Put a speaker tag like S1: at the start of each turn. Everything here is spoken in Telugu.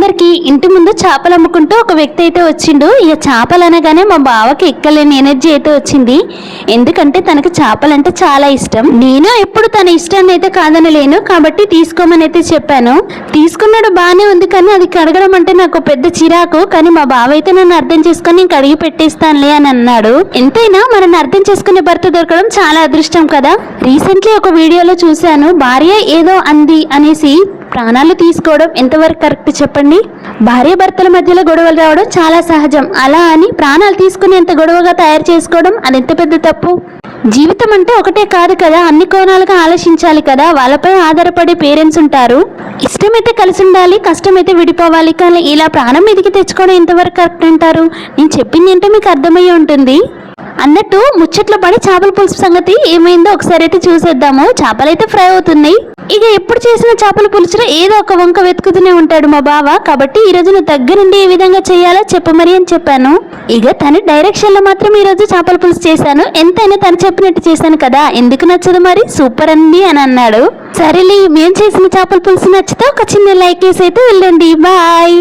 S1: అందరికీ ఇంటి ముందు చేపలు అమ్ముకుంటూ ఒక వ్యక్తి అయితే వచ్చిండు. ఇక చేపలు అనగానే మా బావకి ఎక్కలేని ఎనర్జీ అయితే వచ్చింది. ఎందుకంటే తనకు చేపలంటే చాలా ఇష్టం. నేను ఎప్పుడు తన ఇష్టాన్ని అయితే కాదనలేను కాబట్టి తీసుకోమని అయితే చెప్పాను. తీసుకున్నాడు బాగానే ఉంది కానీ అది కడగడం అంటే నాకు పెద్ద చిరాకు. కానీ మా బావ అయితే నన్ను అర్థం చేసుకుని నేను కడిగి పెట్టేస్తానులే అని అన్నాడు. ఎంతైనా మనల్ని అర్థం చేసుకునే భర్త దొరకడం చాలా అదృష్టం కదా. రీసెంట్లీ ఒక వీడియోలో చూశాను. భార్య ఏదో అంది అనేసి ప్రాణాలు తీసుకోవడం ఎంతవరకు కరెక్ట్ చెప్పండి? భార్య భర్తల మధ్యలో గొడవలు రావడం చాలా సహజం. అలా అని ప్రాణాలు తీసుకునేంత గొడవగా తయారు చేసుకోవడం అది ఎంత పెద్ద తప్పు? జీవితం అంటే ఒకటే కాదు కదా అన్ని కోణాలుగా ఆలోచించాలి కదా వాళ్ళపై ఆధారపడే పేరెంట్స్ ఉంటారు. ఇష్టమైతే కలిసి ఉండాలి కష్టమైతే విడిపోవాలి కానీ ఇలా ప్రాణం మీదకి తెచ్చుకోవడం ఎంతవరకు కరెక్ట్ అంటారు? నేను చెప్పింది ఏంటో మీకు అర్థమయ్యే ఉంటుంది. అన్నట్టు ముచ్చట్లో పడి చేపల పులుసు సంగతి ఏమైందో ఒకసారి అయితే చూసేద్దాము. చేపలైతే ఫ్రై అవుతున్నాయి. ఇక ఎప్పుడు చేసిన చేపల పులుసులో ఏదో ఒక వంక వెతుకుతూనే ఉంటాడు మా బావ. కాబట్టి ఈ రోజు నువ్వు దగ్గరుండి ఏ విధంగా చేయాలో చెప్పమరి అని చెప్పాను. ఇక తన డైరెక్షన్లో మాత్రం ఈ రోజు చేపల పులుసు చేశాను. ఎంతైనా తను చెప్పినట్టు చేశాను కదా. ఎందుకు నచ్చదు మరి? సూపర్ అండి అని అన్నాడు. సరేలే మేము చేసిన చేపల పులుసు నచ్చితే ఒక చిన్న లైక్ వేసి అయితే వెళ్ళండి. బాయ్.